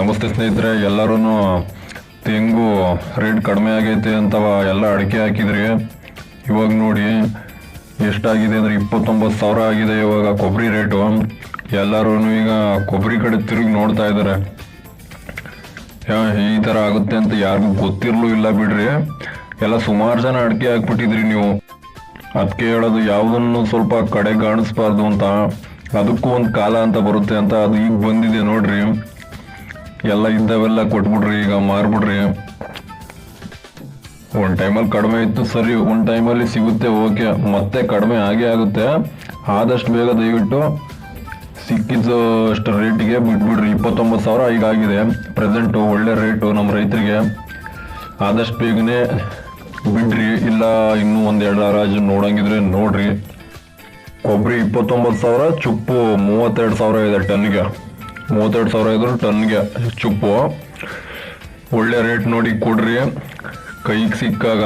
ನಮಸ್ತೆ ಸ್ನೇಹಿತರೆ ಎಲ್ಲರೂ ತೆಂಗು ರೇಟ್ ಕಡಿಮೆ ಆಗೈತೆ ಅಂತ ಎಲ್ಲ ಅಡಿಕೆ ಹಾಕಿದ್ರಿ ಇವಾಗ ನೋಡಿ ಎಷ್ಟಾಗಿದೆ ಅಂದರೆ ಇಪ್ಪತ್ತೊಂಬತ್ತು ಸಾವಿರ ಆಗಿದೆ ಇವಾಗ ಕೊಬ್ಬರಿ ರೇಟು ಎಲ್ಲರೂ ಈಗ ಕೊಬ್ಬರಿ ಕಡೆ ತಿರುಗಿ ನೋಡ್ತಾ ಇದ್ದಾರೆ ಈ ಥರ ಆಗುತ್ತೆ ಅಂತ ಯಾರಿಗೂ ಗೊತ್ತಿರಲೂ ಇಲ್ಲ ಬಿಡ್ರಿ. ಎಲ್ಲ ಸುಮಾರು ಜನ ಅಡಿಕೆ ಹಾಕ್ಬಿಟ್ಟಿದ್ರಿ ನೀವು. ಅದಕ್ಕೆ ಹೇಳೋದು ಯಾವುದನ್ನು ಸ್ವಲ್ಪ ಕಡೆ ಕಾಣಿಸ್ಬಾರ್ದು ಅಂತ. ಅದಕ್ಕೂ ಒಂದು ಕಾಲ ಅಂತ ಬರುತ್ತೆ ಅಂತ ಅದು ಈಗ ಬಂದಿದೆ ನೋಡ್ರಿ. ಎಲ್ಲ ಇಂಥವೆಲ್ಲ ಕೊಟ್ಬಿಡ್ರಿ, ಈಗ ಮಾರ್ಬಿಡ್ರಿ. ಒಂದು ಟೈಮಲ್ಲಿ ಕಡಿಮೆ ಇತ್ತು ಸರಿ, ಒಂದು ಟೈಮಲ್ಲಿ ಸಿಗುತ್ತೆ, ಓಕೆ. ಮತ್ತೆ ಕಡಿಮೆ ಆಗೇ ಆಗುತ್ತೆ. ಆದಷ್ಟು ಬೇಗ ದಯವಿಟ್ಟು ಸಿಕ್ಕಿದ್ದು ಅಷ್ಟು ರೇಟಿಗೆ ಬಿಟ್ಬಿಡ್ರಿ. ಇಪ್ಪತ್ತೊಂಬತ್ತು ಸಾವಿರ ಈಗ ಆಗಿದೆ. ಪ್ರೆಸೆಂಟು ಒಳ್ಳೆ ರೇಟು ನಮ್ಮ ರೈತರಿಗೆ. ಆದಷ್ಟು ಬೇಗನೆ ಬಿಡ್ರಿ. ಇಲ್ಲ, ಇನ್ನೂ ಒಂದೆರಡು ಹರಾಜು ನೋಡಂಗಿದ್ರೆ ನೋಡ್ರಿ. ಕೊಬ್ಬರಿ ಇಪ್ಪತ್ತೊಂಬತ್ತು ಸಾವಿರ, ಚುಪ್ಪು ಮೂವತ್ತೆರಡು ಸಾವಿರ ಇದೆ ಟನ್ಗೆ ಮೂವತ್ತೆರಡು ಸಾವಿರ ಇದ್ರು ಟನ್ಗೆ ಚುಪ್ಪು ಒಳ್ಳೆ ರೇಟ್ ನೋಡಿ ಕೊಡ್ರಿ. ಕೈಗೆ ಸಿಕ್ಕಾಗ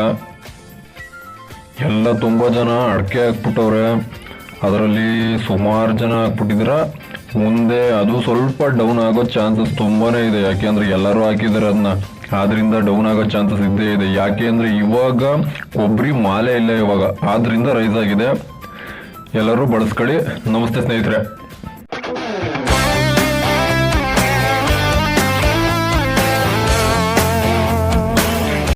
ಎಲ್ಲ ತುಂಬ ಜನ ಅಡಿಕೆ ಹಾಕ್ಬಿಟ್ಟವ್ರೆ. ಅದರಲ್ಲಿ ಸುಮಾರು ಜನ ಹಾಕ್ಬಿಟ್ಟಿದ್ರ ಮುಂದೆ ಅದು ಸ್ವಲ್ಪ ಡೌನ್ ಆಗೋ ಚಾನ್ಸಸ್ ತುಂಬಾನೇ ಇದೆ. ಯಾಕೆಂದ್ರೆ ಎಲ್ಲರೂ ಹಾಕಿದ್ದಾರೆ ಅದನ್ನ ಆದ್ರಿಂದ ಡೌನ್ ಆಗೋ ಚಾನ್ಸಸ್ ಇದ್ದೇ ಇದೆ. ಯಾಕೆ ಅಂದ್ರೆ ಇವಾಗ ಕೊಬ್ಬರಿ ಮಾಲೆ ಇಲ್ಲ ಇವಾಗ. ಆದ್ರಿಂದ ರೈಸ್ ಆಗಿದೆ. ಎಲ್ಲರೂ ಬಳಸ್ಕೊಳ್ಳಿ. ನಮಸ್ತೆ ಸ್ನೇಹಿತರೆ.